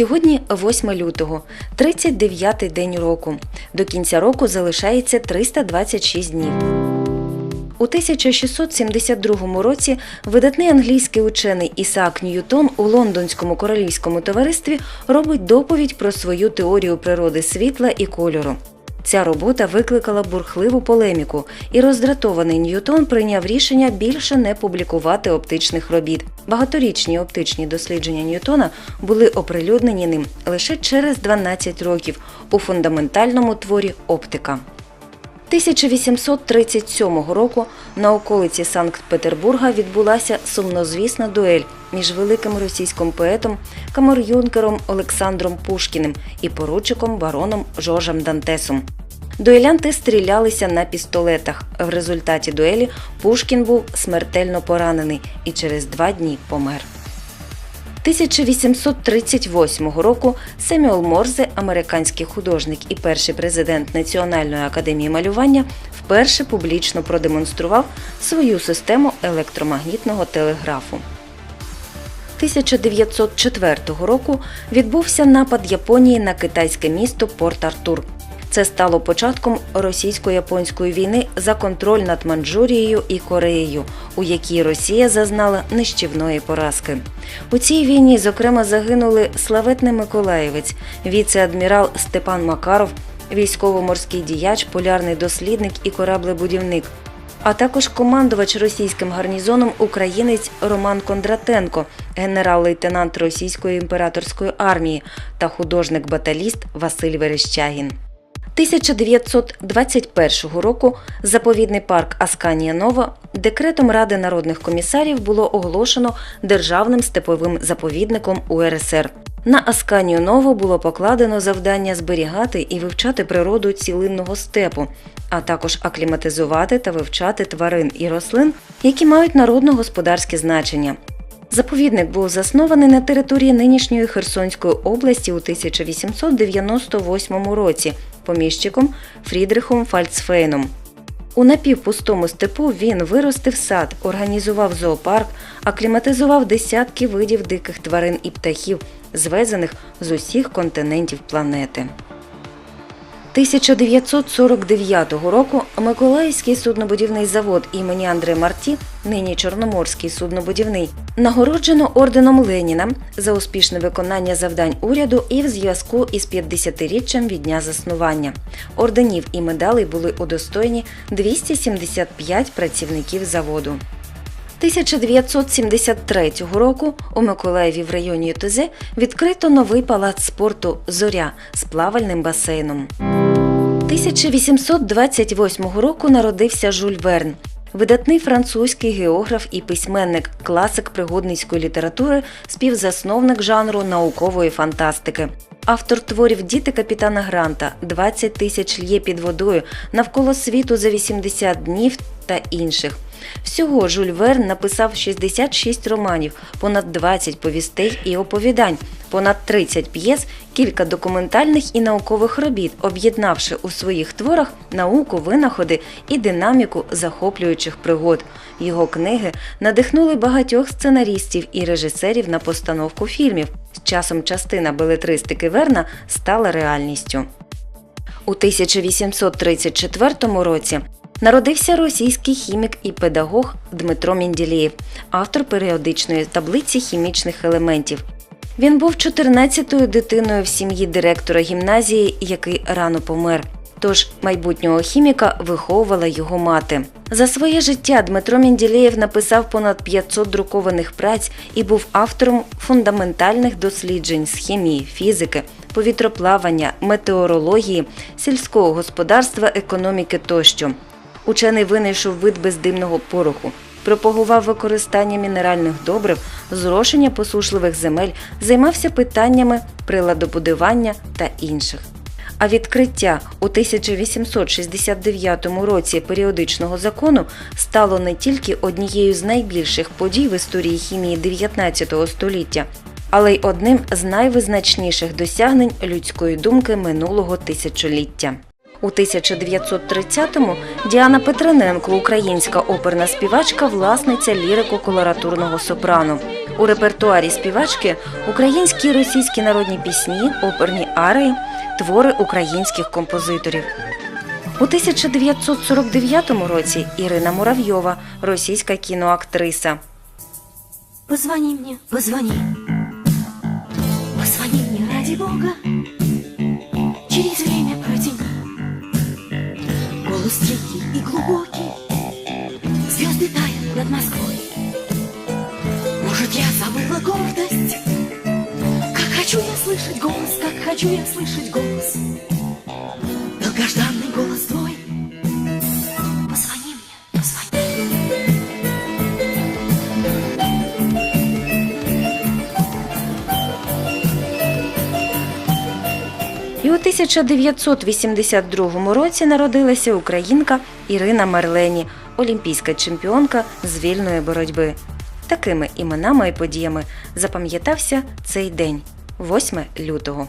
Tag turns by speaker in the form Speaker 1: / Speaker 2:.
Speaker 1: Сьогодні 8 лютого, 39-й день року. До кінця року залишається 326 днів. У 1672 році видатний англійський учений Ісаак Ньютон у Лондонському королівському товаристві робить доповідь про свою теорію природи світла і кольору. Ця робота викликала бурхливу полеміку, і роздратований Ньютон прийняв рішення більше не публікувати оптичних робіт. Багаторічні оптичні дослідження Ньютона були оприлюднені ним лише через 12 років у фундаментальному творі Оптика. 1837 року на околиці Санкт-Петербурга відбулася сумнозвісна дуель між великим російським поетом камер-юнкером Олександром Пушкіним і поручиком бароном Жоржем Дантесом. Дуелянти стрілялися на пістолетах. В результаті дуелі Пушкін був смертельно поранений і через два дні помер. 1838 року Семюел Морзе, американський художник і перший президент Національної академії малювання, вперше публічно продемонстрував свою систему електромагнітного телеграфу. 1904 року відбувся напад Японії на китайське місто Порт-Артур. Це стало початком російсько-японської війни за контроль над Манчжурією і Кореєю, у якій Росія зазнала нищівної поразки. У цій війні, зокрема, загинули славетний Миколаєвець, віце-адмірал Степан Макаров, військово-морський діяч, полярний дослідник і кораблебудівник, а також командувач російським гарнізоном українець Роман Кондратенко, генерал-лейтенант Російської імператорської армії та художник-баталіст Василь Верещагін. 1921 року заповідний парк Асканія Нова декретом Ради народних комісарів було оголошено державним степовим заповідником УРСР. На Асканію Нову було покладено завдання зберігати і вивчати природу цілинного степу, а також акліматизувати та вивчати тварин і рослин, які мають народно-господарське значення. Заповідник був заснований на території нинішньої Херсонської області у 1898 році поміщиком Фрідрихом Фальцфейном. У напівпустому степу він виростив сад, організував зоопарк, акліматизував десятки видів диких тварин і птахів, звезених з усіх континентів планети. 1949 року Миколаївський суднобудівний завод імені Андре Марті, нині Чорноморський суднобудівний, нагороджено орденом Леніна за успішне виконання завдань уряду і в зв'язку із 50-річчям від дня заснування. Орденів і медалей були удостоєні 275 працівників заводу. 1973 року у Миколаєві в районі ЮТЗ відкрито новий палац спорту Зоря з плавальним басейном. 1828 року народився Жюль Верн, видатний французький географ і письменник, класик пригодницької літератури, співзасновник жанру наукової фантастики. Автор творів Діти капітана Гранта, 20 тисяч лє під водою, навколо світу за 80 днів та інших. Всього Жюль Верн написав 66 романів, понад 20 повістей і оповідань, понад 30 п'єс, кілька документальних і наукових робіт, об'єднавши у своїх творах науку, винаходи і динаміку захоплюючих пригод. Його книги надихнули багатьох сценарістів і режисерів на постановку фільмів. З часом частина белетристики Верна стала реальністю. У 1834 році народився російський хімік і педагог Дмитро Мінділєєв, автор періодичної таблиці хімічних елементів. Він був 14-ю дитиною в сім'ї директора гімназії, який рано помер. Тож майбутнього хіміка виховувала його мати. За своє життя Дмитро Мінділєєв написав понад 500 друкованих праць і був автором фундаментальних досліджень з хімії, фізики, повітроплавання, метеорології, сільського господарства, економіки тощо. Учений винайшов вид бездимного пороху, пропагував використання мінеральних добрив, зрошення посушливих земель, займався питаннями приладобудування та інших. А відкриття у 1869 році періодичного закону стало не тільки однією з найбільших подій в історії хімії 19 століття, але й одним з найвизначніших досягнень людської думки минулого тисячоліття. У 1930-му Діана Петрененко, українська оперна співачка, власниця лірико-колоратурного сопрано. У репертуарі співачки українські і російські народні пісні, оперні арії, твори українських композиторів. У 1949 році Ірина Муравйова, російська кіноактриса.
Speaker 2: Позвони мне, позвони. Позвони мне ради Бога. Тихий и глубокий. Звезды тают над Москвой. Может, я забыла гордость? Как хочу я слышать голос, как хочу я слышать голос. Долгожданный голос
Speaker 1: 1982 році народилася українка Ірина Марлені, олімпійська чемпіонка з вільної боротьби. Такими іменами і подіями запам'ятався цей день, 8 лютого.